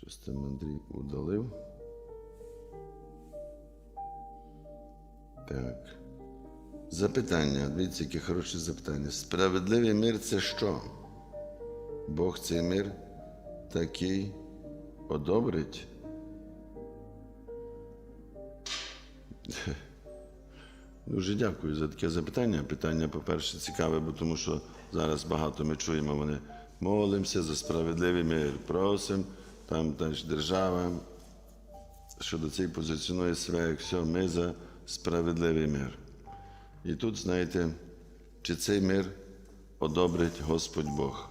Щось там Андрій удалив. Так. Запитання. Дивіться, яке хороше запитання. Справедливий мир це що? Бог цей мир такий одобрить? Дуже дякую за таке запитання. Питання, по-перше, цікаве, бо тому що зараз багато ми чуємо, вони молимося за справедливий мир, просимо, там теж держава щодо цих позиціонує себе, як все, ми за справедливий мир. І тут, знаєте, чи цей мир одобрить Господь Бог?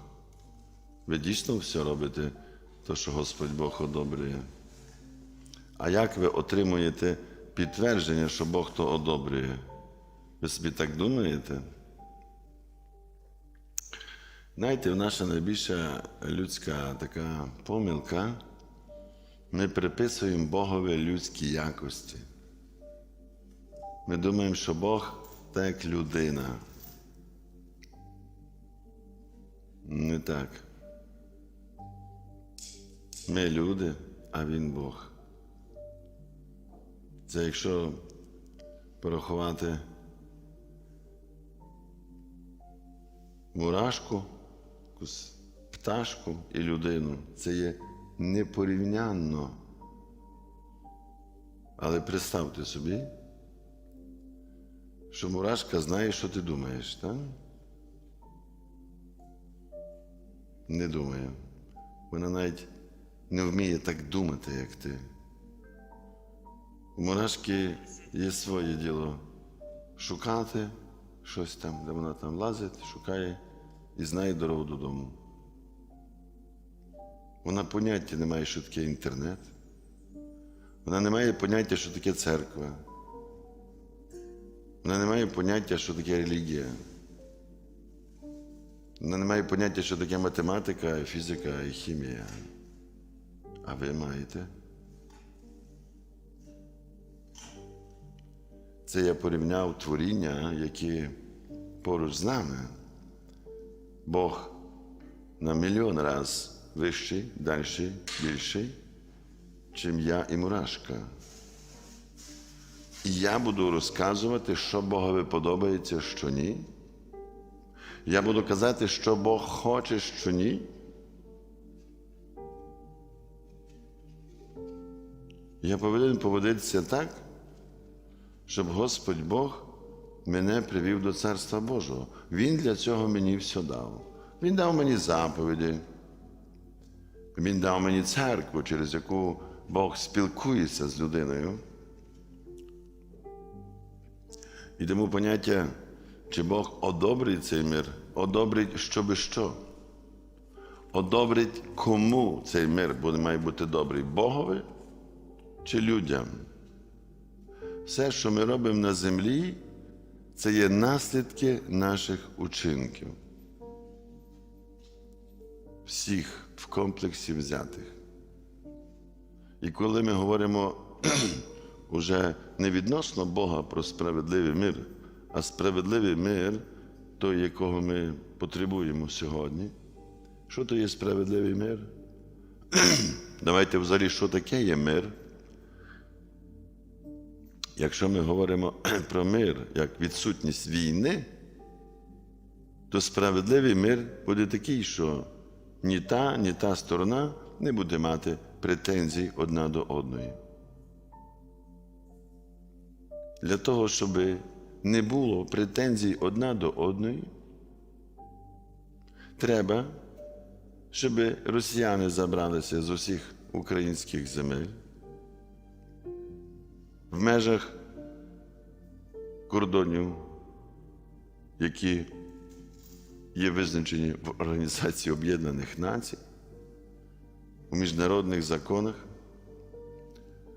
Ви дійсно все робите, то, що Господь Бог одобрює? А як ви отримуєте підтвердження, що Бог то одобрює? Ви собі так думаєте? Знаєте, наша найбільша людська така помилка, ми приписуємо Богові людські якості. Ми думаємо, що Бог так як людина. Не так. Ми люди, а Він Бог. Це якщо порахувати мурашку, пташку і людину, це є непорівнянно. Але представте собі, що мурашка знає, що ти думаєш, так? Не думає. Вона навіть не вміє так думати, як ти. У мурашки є своє діло шукати щось там, де вона там лазить, шукає і знає дорогу додому. Вона поняття не має, що таке інтернет. Вона не має поняття, що таке церква. Вона не має поняття, що таке релігія. Вона не має поняття, що таке математика, фізика і хімія. А ви маєте? Це я порівняв творіння, які поруч з нами. Бог на мільйон раз вищий, дальший, більший, чим я і мурашка. І я буду розказувати, що Богові подобається, що ні. Я буду казати, що Бог хоче, що ні. Я повинен поводитися так, щоб Господь Бог мене привів до Царства Божого. Він для цього мені все дав. Він дав мені заповіді. Він дав мені церкву, через яку Бог спілкується з людиною. І тому поняття, чи Бог одобрить цей мир, одобрить щоби що? Одобрить кому цей мир буде, має бути добрий Богові чи людям? Все, що ми робимо на землі, це є наслідки наших учинків. Всіх в комплексі взятих. І коли ми говоримо уже не відносно Бога про справедливий мир, а справедливий мир, той, якого ми потребуємо сьогодні. Що то є справедливий мир? Давайте взагалі, що таке є мир? Якщо ми говоримо про мир як відсутність війни, то справедливий мир буде такий, що ні та, ні та сторона не буде мати претензій одна до одної. Для того, щоб не було претензій одна до одної, треба, щоб росіяни забралися з усіх українських земель в межах кордонів, які є визначені в Організації Об'єднаних Націй, у міжнародних законах,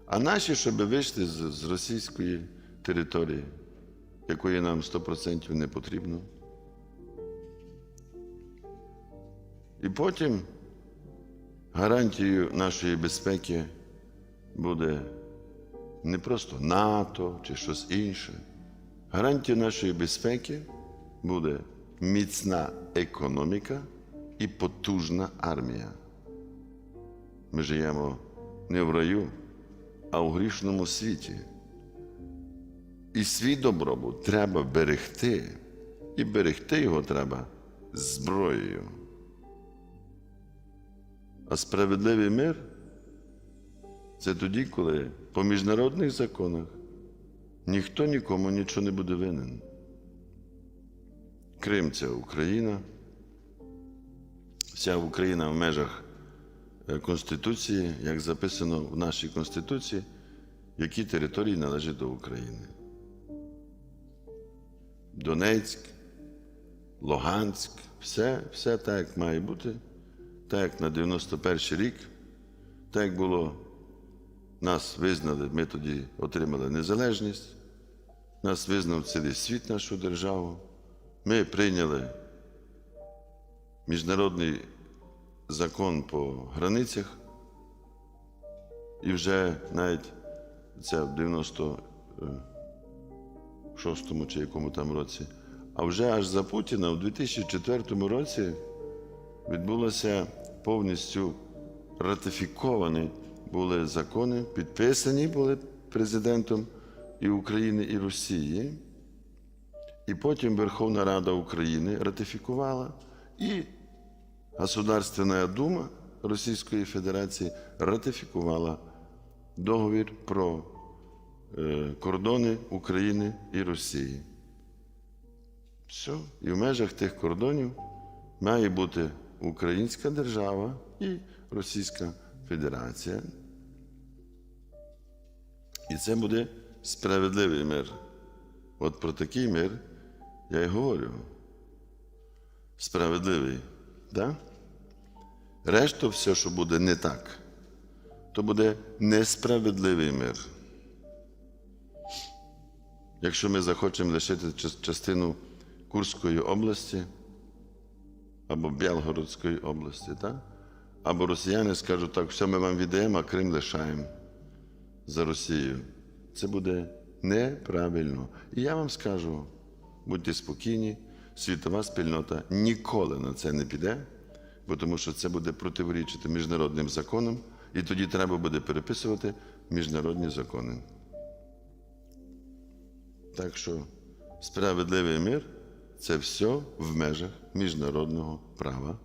а наші, щоб вийшли з, з російської території, якої нам 100% не потрібно. І потім гарантією нашої безпеки буде не просто НАТО чи щось інше. Гарантією нашої безпеки буде міцна економіка і потужна армія. Ми живемо не в раю, а у грішному світі. І свій добробут треба берегти, і берегти його треба зброєю. А справедливий мир це тоді, коли по міжнародних законах ніхто нікому нічого не буде винен. Крим це Україна. Вся Україна в межах е, Конституції, як записано в нашій Конституції, які території належать до України. Донецьк, Луганськ, все, все так, як має бути, так як на 91 рік, так як було, нас визнали, ми тоді отримали незалежність, нас визнав цілий світ нашу державу. Ми прийняли міжнародний закон по границях, і вже навіть це в 96-му чи якому там році, а вже аж за Путіна в 2004 році відбулося повністю ратифіковані були закони, підписані були президентом і України, і Росії. І потім Верховна Рада України ратифікувала, і Государственна Дума Російської Федерації ратифікувала договір про е, кордони України і Росії. Все. І в межах тих кордонів має бути Українська держава і Російська Федерація. І це буде справедливий мир. От про такий мир я й говорю. Справедливий, да? Решта все, що буде не так, то буде несправедливий мир. Якщо ми захочемо лишити частину Курської області або Білгородської області, так? або росіяни скажуть так, все ми вам віддаємо, а Крим лишаємо за Росією. Це буде неправильно. І я вам скажу, будьте спокійні, світова спільнота ніколи на це не піде, бо тому що це буде противорічити міжнародним законам, і тоді треба буде переписувати міжнародні закони. Так що справедливий мир це все в межах міжнародного права